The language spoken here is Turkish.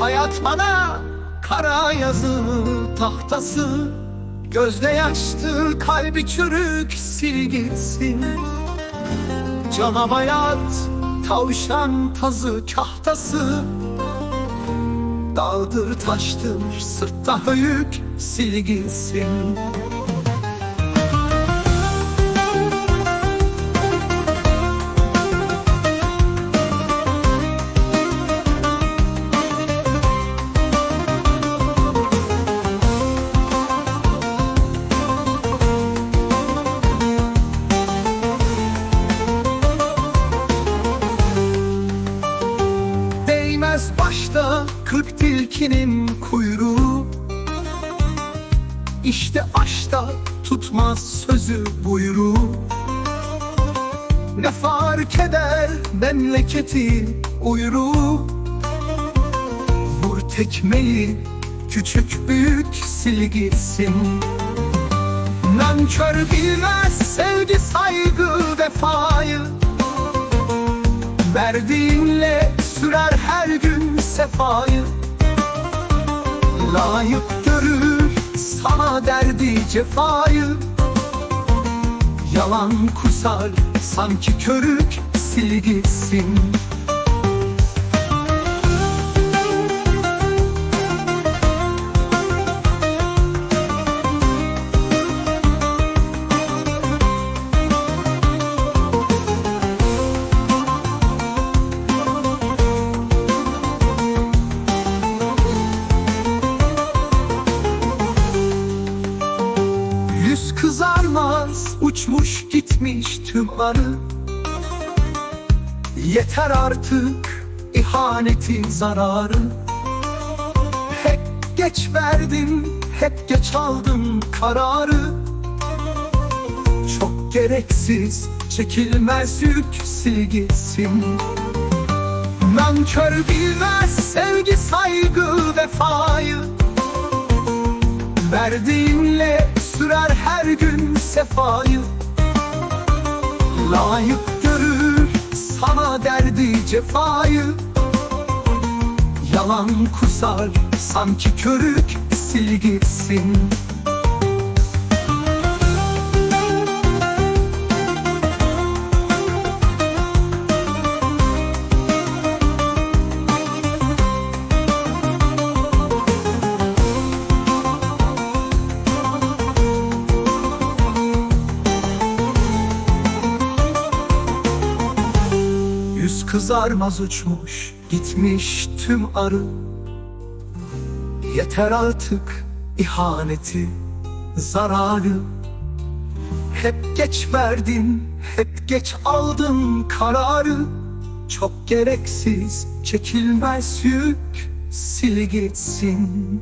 Hayat bana kara yazı tahtası Gözde yaştı kalbi çürük sil gitsin. Cana bayat tavşan tazı kahtası Dağdır taştır sırtta höyük sil gitsin Değmez başta kırk tilkinin kuyruğu. İşte aşta tutmaz sözü buyruğu. Ne fark eder memleketi uyruğu? Vur tekmeyi küçük büyük sil gitsin. Nankör bilmez sevgi saygı vefayı. Verdiğinle sürer her gün sefayı Layık görür sana derdi cefayı. Yalan kusar sanki körük sil kızarmaz uçmuş gitmiş tüm arı Yeter artık ihaneti zararı. Hep geç verdin hep geç aldın kararı. Çok gereksiz çekilmez yük sil gitsin Nankör bilmez sevgi saygı vefayı. Verdiğinle sürer her gün sefayı. Layık görür sana derdi cefayı. Yalan kusar sanki körük sil gitsin Yüz kızarmaz uçmuş gitmiş tüm arı. Yeter artık ihaneti zararı. Hep geç verdin hep geç aldın kararı. Çok gereksiz çekilmez yük sil gitsin